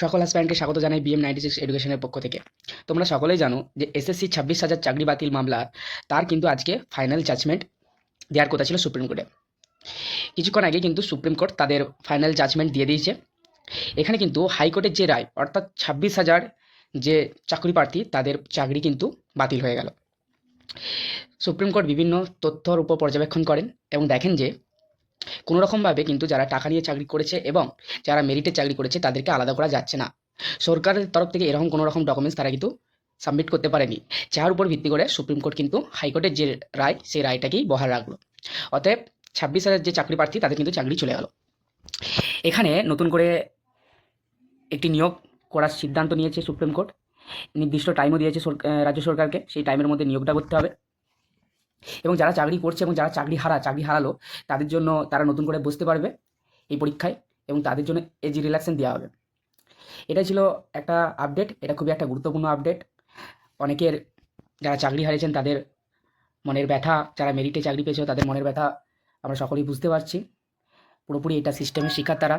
সকল হাসব্যান্ডকে স্বাগত জানাই বিএম নাইনটি সিক্স এডুকেশনের পক্ষ থেকে। তোমরা সকলেই জানো যে এসএসসি ছাব্বিশ হাজার চাকরি বাতিল মামলা, তার কিন্তু আজকে ফাইনাল জাজমেন্ট দেওয়ার কথা ছিল সুপ্রিম কোর্টে কিছুক্ষণ আগে কিন্তু সুপ্রিম কোর্ট তাদের ফাইনাল জাজমেন্ট দিয়ে দিয়েছে। এখানে কিন্তু হাইকোর্টের যে রায়, অর্থাৎ ছাব্বিশ হাজার যে চাকরি প্রার্থী, তাদের চাকরি কিন্তু বাতিল হয়ে গেল। সুপ্রিম কোর্ট বিভিন্ন তথ্যর উপর পর্যবেক্ষণ করেন এবং দেখেন যে কোনো রকমভাবে কিন্তু যারা টাকা নিয়ে চাকরি করেছে এবং যারা মেরিটে চাকরি করেছে তাদেরকে আলাদা করা যাচ্ছে না। সরকারের তরফ থেকে এরকম কোনো রকম ডকুমেন্টস তারা কিন্তু সাবমিট করতে পারেনি, যার উপর ভিত্তি করে সুপ্রিম কোর্ট কিন্তু হাইকোর্টের যে রায়, সেই রায়টাকেই বহাল রাখল। অতএব ছাব্বিশ হাজার যে চাকরি প্রার্থী, তাদের কিন্তু চাকরি চলে গেল। এখানে নতুন করে একটি নিয়োগ করার সিদ্ধান্ত নিয়েছে সুপ্রিম কোর্ট। নির্দিষ্ট টাইমও দিয়েছে রাজ্য সরকারকে, সেই টাইমের মধ্যে নিয়োগটা করতে হবে। এবং যারা চাকরি করছে এবং যারা চাকরি হারা, চাকরি হারালো, তাদের জন্য তারা নতুন করে বসতে পারবে এই পরীক্ষায় এবং তাদের জন্য এজ রিল্যাক্সেন দেওয়া হবে। এটা ছিল একটা আপডেট এটা খুবই একটা গুরুত্বপূর্ণ আপডেট অনেকের যারা চাকরি হারিয়েছেন তাদের মনের ব্যথা, যারা মেরিটে চাকরি পেয়েছে তাদের মনের ব্যথা আমরা সকলেই বুঝতে পারছি। পুরোপুরি এটা সিস্টেমের শিকার তারা